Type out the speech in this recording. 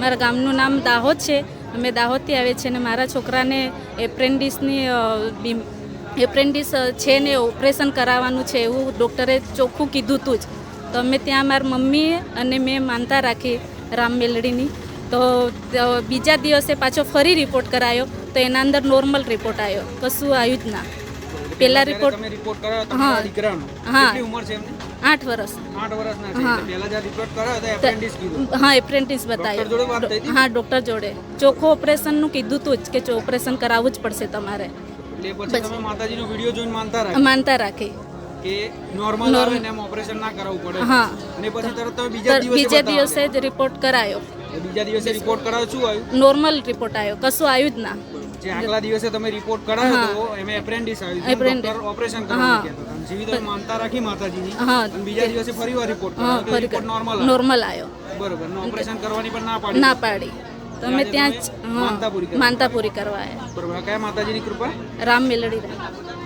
મારા ગામનું નામ દાહોદ છે. અમે દાહોદથી આવે છે અને મારા છોકરાને એપ્રેન્ડિસની એપ્રેન્ડિસ છે ને ઓપરેશન કરાવવાનું છે એવું ડૉક્ટરે ચોખ્ખું કીધું હતું જ. તો અમે ત્યાં મારા મમ્મી અને મેં માનતા રાખી રામ મેલડીની. તો બીજા દિવસે પાછો ફરી રિપોર્ટ કરાયો તો એના અંદર નોર્મલ રિપોર્ટ આવ્યો. કશું આવ્યું જ ના. પહેલા રિપોર્ટ હા. હા. આઠ વર્ષ આઠ વર્ષના હા. પહેલા જ્યારે રિપોર્ટ કરાયો તો એપ્રેન્ટિસ કીધું. હા એપ્રેન્ટિસ બતાવ્યો હા ડૉક્ટર જોડે. ચોખ્ખું ઓપરેશનનું કીધું તું જ કે ઓપરેશન કરાવવું જ પડશે તમારે. એટલે પછી તમે માતાજીનો વીડિયો જોઈને માનતા રાખી? માનતા રાખી. કે નોર્મલ આવે ને એમ ઓપરેશન ના કરાવવું પડે. હા. અને પછી તરત બીજા દિવસે બીજે દિવસે જ રિપોર્ટ કરાયો. બીજા દિવસે રિપોર્ટ કરાયો શું આવ્યું? નોર્મલ રિપોર્ટ આવ્યો. કશું આવ્યું જ ના. જે આગલા દિવસે તમે રિપોર્ટ કરાવ્યો તો એમે એપ્રેન્ટિસ આવી. Apprentice. ઓપરેશન. કરવાનું કહેતા હતા. અને માનતા રાખી માતાજીની. અને બીજા દિવસે ફરીવાર રિપોર્ટ કરાવ્યો રિપોર્ટ નોર્મલ નોર્મલ આવ્યો. બરોબર. નો ઓપરેશન કરવાની પણ ના પાડી. ના પાડી. તો અમે ત્યાં જ માનતા પૂરી કરવા. માનતા પૂરી કરવા આવ્યા. બરોબર. કયા માતાજીની કૃપા? રામ મેલડી રામ.